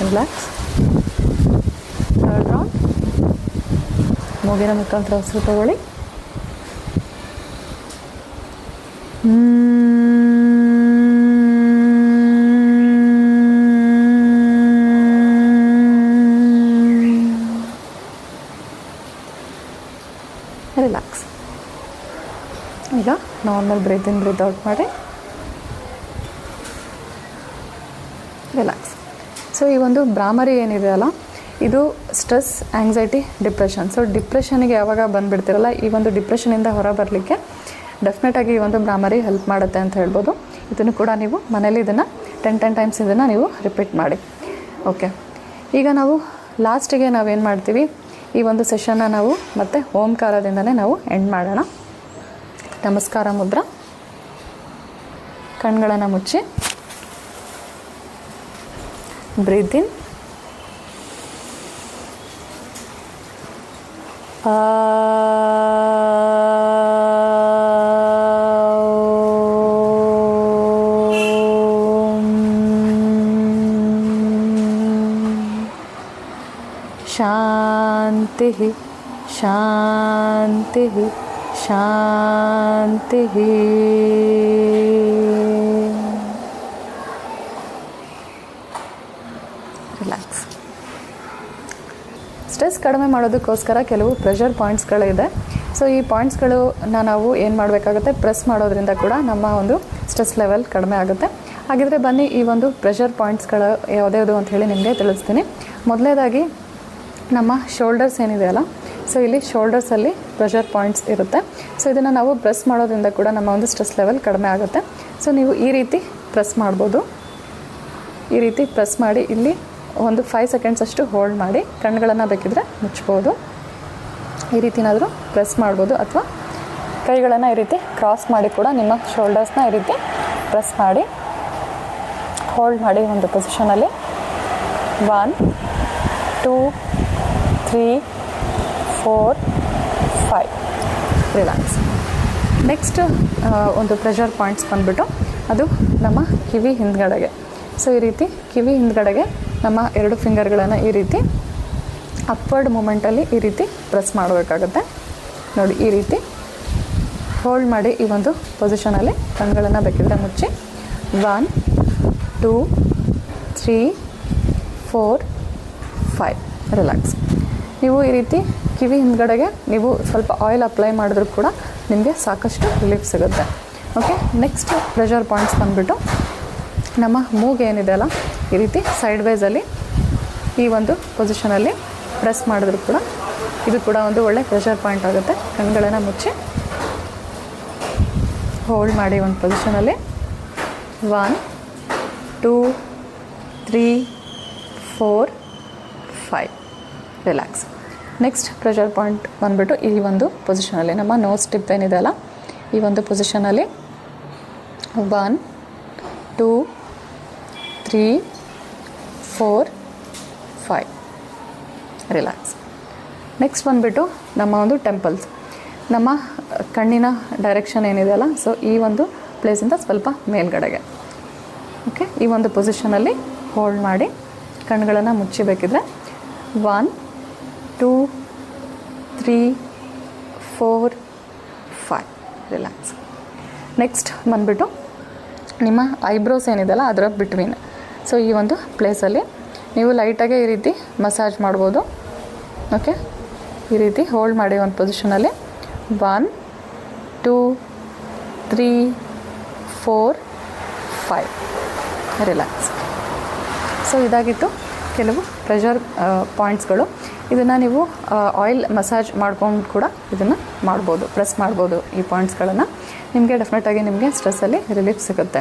relax third round ಮೂಗಿನ ಮುಖಾಂತರ ಉಸಿರು ತಗೊಳ್ಳಿ ರಿಲ್ಯಾಕ್ಸ್ ಈಗ normal breathe in breathe out ಮಾಡಿ ರಿಲ್ಯಾಕ್ಸ್ ಸೊ ಈ ಒಂದು ಭ್ರಾಮರಿ ಏನಿದೆ ಅಲ್ಲ, ಇದು ಸ್ಟ್ರೆಸ್ ಆ್ಯಂಗ್ಸೈಟಿ ಡಿಪ್ರೆಷನ್ ಸೊ ಡಿಪ್ರೆಷನ್ಗೆ ಯಾವಾಗ ಬಂದುಬಿಡ್ತಿರಲ್ಲ, ಈ ಒಂದು ಡಿಪ್ರೆಷನಿಂದ ಹೊರ ಬರಲಿಕ್ಕೆ ಡೆಫಿನೆಟಾಗಿ ಈ ಒಂದು ಗ್ರಾಮರಿ ಹೆಲ್ಪ್ ಮಾಡುತ್ತೆ ಅಂತ ಹೇಳ್ಬೋದು. ಇದನ್ನು ಕೂಡ ನೀವು ಮನೇಲಿ ಇದನ್ನು ಟೆನ್ ಟೆನ್ ಟೈಮ್ಸ್ ಇದನ್ನು ನೀವು ರಿಪೀಟ್ ಮಾಡಿ. ಓಕೆ ಈಗ ನಾವು ಲಾಸ್ಟಿಗೆ ನಾವೇನು ಮಾಡ್ತೀವಿ? ಈ ಒಂದು ಸೆಷನ್ನ ನಾವು ಮತ್ತೆ ಓಂಕಾರದಿಂದಲೇ ನಾವು ಎಂಡ್ ಮಾಡೋಣ. ನಮಸ್ಕಾರ ಮುದ್ರ. ಕಣ್ಗಳನ್ನು ಮುಚ್ಚಿ. ಬ್ರೀದಿನ್ ಇನ್ ಶಾಂತಿ ಶಾಂತಿ ಶಾಂತಿ ರಿಲ್ಯಾಕ್ಸ್ ಸ್ಟ್ರೆಸ್ ಕಡಿಮೆ ಮಾಡೋದಕ್ಕೋಸ್ಕರ ಕೆಲವು ಪ್ರೆಷರ್ ಪಾಯಿಂಟ್ಸ್ಗಳಿದೆ ಸೊ ಈ ಪಾಯಿಂಟ್ಸ್ಗಳು ನಾವು ಏನು ಮಾಡಬೇಕಾಗುತ್ತೆ? ಪ್ರೆಸ್ ಮಾಡೋದ್ರಿಂದ ಕೂಡ ನಮ್ಮ ಒಂದು ಸ್ಟ್ರೆಸ್ ಲೆವೆಲ್ ಕಡಿಮೆ ಆಗುತ್ತೆ. ಹಾಗಿದ್ರೆ ಬನ್ನಿ ಈ ಒಂದು ಪ್ರೆಷರ್ ಪಾಯಿಂಟ್ಸ್ಗಳು ಯಾವುದ್ಯಾವುದು ಅಂತ ಹೇಳಿ ನಿಮಗೆ ತಿಳಿಸ್ತೀನಿ. ಮೊದಲನೇದಾಗಿ ನಮ್ಮ ಶೋಲ್ಡರ್ಸ್ ಏನಿದೆಯಲ್ಲ ಸೊ ಇಲ್ಲಿ ಶೋಲ್ಡರ್ಸಲ್ಲಿ ಪ್ರೆಷರ್ ಪಾಯಿಂಟ್ಸ್ ಇರುತ್ತೆ. ಸೊ ಇದನ್ನು ನಾವು ಪ್ರೆಸ್ ಮಾಡೋದ್ರಿಂದ ಕೂಡ ನಮ್ಮ ಒಂದು ಸ್ಟ್ರೆಸ್ ಲೆವೆಲ್ ಕಡಿಮೆ ಆಗುತ್ತೆ. ಸೊ ನೀವು ಈ ರೀತಿ ಪ್ರೆಸ್ ಮಾಡ್ಬೋದು. ಈ ರೀತಿ ಪ್ರೆಸ್ ಮಾಡಿ, ಇಲ್ಲಿ ಒಂದು ಫೈವ್ ಸೆಕೆಂಡ್ಸ್ ಅಷ್ಟು ಹೋಲ್ಡ್ ಮಾಡಿ ಕಣ್ಗಳನ್ನು ಬೇಕಿದ್ರೆ ಮುಚ್ಬೋದು. ಈ ರೀತಿನಾದರೂ ಪ್ರೆಸ್ ಮಾಡ್ಬೋದು ಅಥವಾ ಕೈಗಳನ್ನು ಈ ರೀತಿ ಕ್ರಾಸ್ ಮಾಡಿ ಕೂಡ ನಿಮ್ಮ ಶೋಲ್ಡರ್ಸ್ನ ಈ ರೀತಿ ಪ್ರೆಸ್ ಮಾಡಿ ಹೋಲ್ಡ್ ಮಾಡಿ ಒಂದು ಪೊಸಿಷನಲ್ಲಿ one two three four five relax next ಒಂದು ಪ್ರೆಷರ್ ಪಾಯಿಂಟ್ಸ್ ಬಂದುಬಿಟ್ಟು ಅದು ನಮ್ಮ ಕಿವಿ ಹಿಂದ್ಗಡೆಗೆ. ಸೊ ಈ ರೀತಿ ಕಿವಿ ಹಿಂದ್ಗಡೆಗೆ ನಮ್ಮ ಎರಡು ಫಿಂಗರ್ಗಳನ್ನು ಈ ರೀತಿ ಅಪ್ವರ್ಡ್ ಮೂಮೆಂಟಲ್ಲಿ ಈ ರೀತಿ ಪ್ರೆಸ್ ಮಾಡಬೇಕಾಗುತ್ತೆ. ನೋಡಿ, ಈ ರೀತಿ ಹೋಲ್ಡ್ ಮಾಡಿ ಈ ಒಂದು ಪೊಸಿಷನಲ್ಲಿ ಕಣ್ಗಳನ್ನು ಬೇಕಿದ್ರೆ ಮುಚ್ಚಿ. One two three four five relax ನೀವು ಈ ರೀತಿ ಕಿವಿ ಹಿಂದ್ಗಡೆಗೆ ನೀವು ಸ್ವಲ್ಪ ಆಯಿಲ್ ಅಪ್ಲೈ ಮಾಡಿದ್ರೂ ಕೂಡ ನಿಮಗೆ ಸಾಕಷ್ಟು ರಿಲೀಫ್ ಸಿಗುತ್ತೆ. ಓಕೆ ನೆಕ್ಸ್ಟ್ ಪ್ರೆಷರ್ ಪಾಯಿಂಟ್ಸ್ ಬಂದುಬಿಟ್ಟು ನಮ್ಮ ಮೂಗ್ ಏನಿದೆ ಅಲ್ಲ, ಈ ರೀತಿ ಸೈಡ್ ವೈಸಲ್ಲಿ ಈ ಒಂದು ಪೊಸಿಷನಲ್ಲಿ ಪ್ರೆಸ್ ಮಾಡಿದ್ರು ಕೂಡ ಇದು ಕೂಡ ಒಂದು ಒಳ್ಳೆ ಪ್ರೆಷರ್ ಪಾಯಿಂಟ್ ಆಗುತ್ತೆ. ಕಣ್ಗಳನ್ನು ಮುಚ್ಚಿ ಹೋಲ್ಡ್ ಮಾಡಿ ಒಂದು ಪೊಸಿಷನಲ್ಲಿ one two three four five relax next pressure point ಬಂದುಬಿಟ್ಟು ಈ ಒಂದು ಪೊಸಿಷನಲ್ಲಿ ನಮ್ಮ ನೋಸ್ ಟಿಪ್ ಏನಿದೆ ಅಲ್ಲ? ಈ ಒಂದು ಪೊಸಿಷನಲ್ಲಿ one two three four five relax next ಬಂದುಬಿಟ್ಟು ನಮ್ಮ ಒಂದು ಟೆಂಪಲ್ಸ್ ನಮ್ಮ ಕಣ್ಣಿನ ಡೈರೆಕ್ಷನ್ ಏನಿದೆಯಲ್ಲ ಸೊ ಈ ಒಂದು ಪ್ಲೇಸಿಂದ ಸ್ವಲ್ಪ ಮೇಲ್ಗಡೆಗೆ. ಓಕೆ ಈ ಒಂದು ಪೊಸಿಷನಲ್ಲಿ ಹೋಲ್ಡ್ ಮಾಡಿ ಕಣ್ಗಳನ್ನು ಮುಚ್ಚಿಬೇಕಿದ್ರೆ one two, three, four, five. Relax next ಬಂದುಬಿಟ್ಟು ನಿಮ್ಮ ಐಬ್ರೋಸ್ ಏನಿದೆಯಲ್ಲ ಅದರ ಬಿಟ್ವೀನ್. ಸೊ ಈ ಒಂದು ಪ್ಲೇಸಲ್ಲಿ ನೀವು ಲೈಟಾಗೆ ಈ ರೀತಿ ಮಸಾಜ್ ಮಾಡ್ಬೋದು. ಓಕೆ ಈ ರೀತಿ ಹೋಲ್ಡ್ ಮಾಡಿ ಒಂದು ಪೊಸಿಷನಲ್ಲಿ one two three four five relax so ಇದಾಗಿತ್ತು. ಕೆಲವು ಪ್ರೆಷರ್ ಪಾಯಿಂಟ್ಸ್ಗಳು ಇದನ್ನು ನೀವು ಆಯಿಲ್ ಮಸಾಜ್ ಮಾಡ್ಕೊಂಡು ಕೂಡ ಇದನ್ನು ಮಾಡ್ಬೋದು ಪ್ರೆಸ್ ಮಾಡ್ಬೋದು ಈ ಪಾಯಿಂಟ್ಸ್ಗಳನ್ನು ನಿಮಗೆ ಡೆಫಿನೆಟಾಗಿ ನಿಮಗೆ ಸ್ಟ್ರೆಸ್ಸಲ್ಲಿ ರಿಲೀಫ್ ಸಿಗುತ್ತೆ.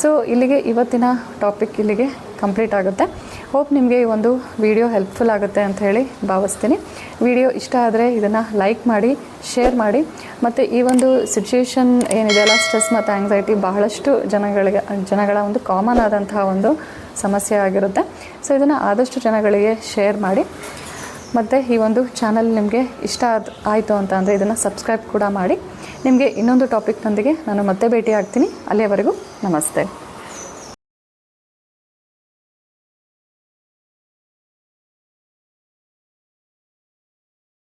ಸೊ ಇಲ್ಲಿಗೆ ಇವತ್ತಿನ ಟಾಪಿಕ್ ಇಲ್ಲಿಗೆ ಕಂಪ್ಲೀಟ್ ಆಗುತ್ತೆ. ಹೋಪ್ ನಿಮಗೆ ಈ ಒಂದು ವಿಡಿಯೋ ಹೆಲ್ಪ್ಫುಲ್ ಆಗುತ್ತೆ ಅಂತ ಹೇಳಿ ಭಾವಿಸ್ತೀನಿ. ವಿಡಿಯೋ ಇಷ್ಟ ಆದರೆ ಇದನ್ನು ಲೈಕ್ ಮಾಡಿ ಶೇರ್ ಮಾಡಿ. ಮತ್ತು ಈ ಒಂದು ಸಿಚುಯೇಷನ್ ಏನಿದೆಯಲ್ಲ ಸ್ಟ್ರೆಸ್ ಮತ್ತು ಆ್ಯಂಗ್ಸೈಟಿ ಬಹಳಷ್ಟು ಜನಗಳಿಗೆ, ಜನಗಳ ಒಂದು ಕಾಮನ್ ಆದಂತಹ ಒಂದು ಸಮಸ್ಯೆ ಆಗಿರುತ್ತೆ. ಸೊ ಇದನ್ನು ಆದಷ್ಟು ಜನಗಳಿಗೆ ಶೇರ್ ಮಾಡಿ. ಮತ್ತು ಈ ಒಂದು ಚಾನಲ್ ನಿಮಗೆ ಇಷ್ಟ ಆದ, ಆಯಿತು ಅಂತ ಅಂದರೆ ಇದನ್ನು ಸಬ್ಸ್ಕ್ರೈಬ್ ಕೂಡ ಮಾಡಿ. ನಿಮಗೆ ಇನ್ನೊಂದು ಟಾಪಿಕ್ನೊಂದಿಗೆ ನಾನು ಮತ್ತೆ ಭೇಟಿ ಆಗ್ತೀನಿ ಅಲ್ಲಿಯವರೆಗೂ ನಮಸ್ತೆ.